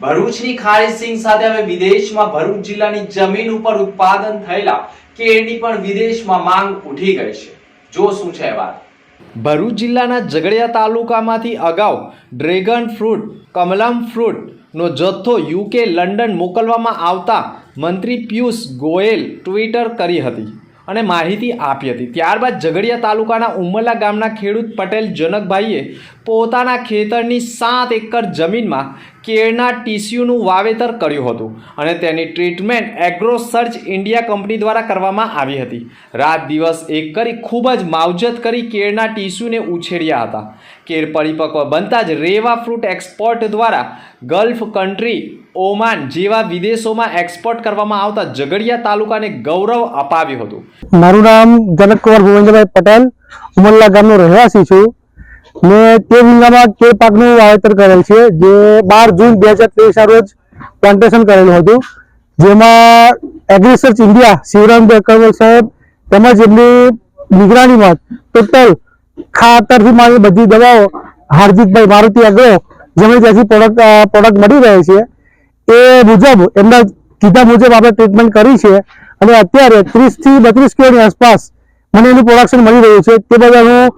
ભરૂચની ખારી સિંહ સાથે હવે વિદેશમાં ભરૂચ જિલ્લાની જમીન ઉપર ઉત્પાદન થયેલા કેળની પણ વિદેશમાં માંગ ઉઠી ગઈ છે. જો શું છે વાત? ભરૂચ જિલ્લાના ઝઘડિયા તાલુકામાંથી અગાઉ ડ્રેગન ફ્રૂટ, કમલમ ફ્રૂટનો જથ્થો યુકે લંડન મોકલવામાં આવતા મંત્રી પિયુષ ગોયલ ટ્વિટર કરી હતી. અને માહિતી આપી હતી. ત્યારબાદ ઝઘડિયા તાલુકાના ઉમરલા ગામના ખેડૂત પટેલ જનકભાઈએ પોતાના ખેતરની સાત એકર જમીનમાં કેળના ટીસ્યુનું વાવેતર કર્યું હતું અને તેની treatment agro search India company દ્વારા કરવામાં આવી હતી. રાત દિવસ એક કરી ખૂબ જ માવજત કરી કેળના ટીસ્યુને ઉછેર્યા હતા. કેળ પરિપક્વ બનતા જ રેવા ફ્રૂટ એક્સપોર્ટ દ્વારા ગલ્ફ કન્ટ્રી ઓમાન જેવા વિદેશોમાં એક્સપોર્ટ કરવામાં આવતા ઝઘડિયા તાલુકાને ગૌરવ અપાવ્યું હતું. મારું નામ જનકકુમાર ભુવેન્દ્રભાઈ પટેલ. ઉમરલા ગામનો રહેવાસી છું. મેં તે વીંગામાં તે પાકનું વાવેતર કરેલ છે, જે બાર જૂન બે હજાર ત્રેવીસના રોજ પ્લાન્ટેશન કરેલું હતું. જેમાં એગ્રીસર્ચ ઇન્ડિયા શિવરામભાઈ અકરવલ સાહેબ તેમજ એમની નિગરાણીમાં ટોટલ ખાતરથી મારી બધી દવાઓ હાર્દિકભાઈ મારુતિ એગ્રો જેમણે ત્યાંથી પ્રોડક્ટ પ્રોડક્ટ મળી રહે છે. એ મુજબ, એમના કીધા મુજબ આપણે ટ્રીટમેન્ટ કરી છે. અને અત્યારે ત્રીસથી બત્રીસ કિલોની આસપાસ મને એનું પ્રોડક્શન મળી રહ્યું છે. તે બદલ હું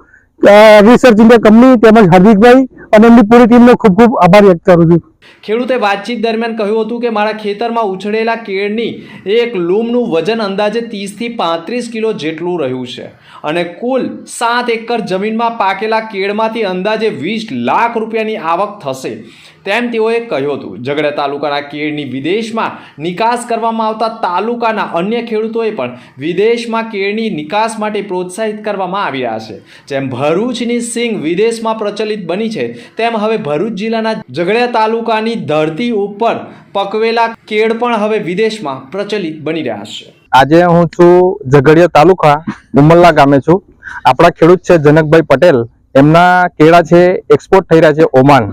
રિસર્ચ ઇન્ડિયા કંપની તેમજ હાર્દિકભાઈ અને એમની પૂરી ટીમનો ખૂબ ખૂબ આભાર વ્યક્ત કરું છું. ખેડૂતે વાતચીત દરમિયાન કહ્યું હતું કે મારા ખેતરમાં ઉછળેલા કેળની એક લૂમનું વજન અંદાજે ત્રીસથી પાંત્રીસ કિલો જેટલું રહ્યું છે. અને કુલ સાત એકર જમીનમાં પાકેલા કેળમાંથી અંદાજે વીસ લાખ રૂપિયાની આવક થશે. તેમ તેઓએ કહ્યું હતું. ઝઘડા તાલુકાના કેળની વિદેશમાં નિકાસ કરવામાં આવતા તાલુકાના અન્ય ખેડૂતોએ પણ વિદેશમાં કેળની નિકાસ માટે પ્રોત્સાહિત કરવામાં આવી રહ્યા છે. જેમ ભરૂચની સિંગ વિદેશમાં પ્રચલિત બની છે, તેમ હવે ભરૂચ જિલ્લાના ઝઘડિયા તાલુકાની ધરતી ઉપર પકવેલા કેળ પણ હવે વિદેશમાં પ્રચલિત બની રહ્યા છે. આજે હું છું ઝઘડિયા તાલુકા ઉમરલા ગામે છું. આપણા ખેડૂત છે જનકભાઈ પટેલ. એમના કેળા છે એક્સપોર્ટ થઈ રહ્યા છે ઓમાન.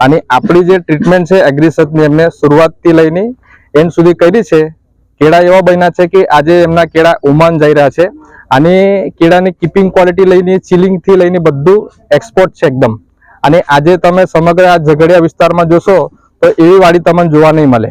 અને આપણી જે ટ્રીટમેન્ટ છે એગ્રીસર્ચની એમને શરૂઆતથી લઈને એન્ડ સુધી કરી છે. કેળા એવા બન્યા છે કે આજે એમના કેળા ઓમાન જઈ રહ્યા છે. અને કેળાની કીપિંગ ક્વોલિટી લઈને ચિલિંગથી લઈને બધું એક્સપોર્ટ છે એકદમ. અને આજે તમે સમગ્ર આ ઝઘડિયા વિસ્તારમાં જોશો, તો એવી વાડી તમને જોવા નહીં મળે.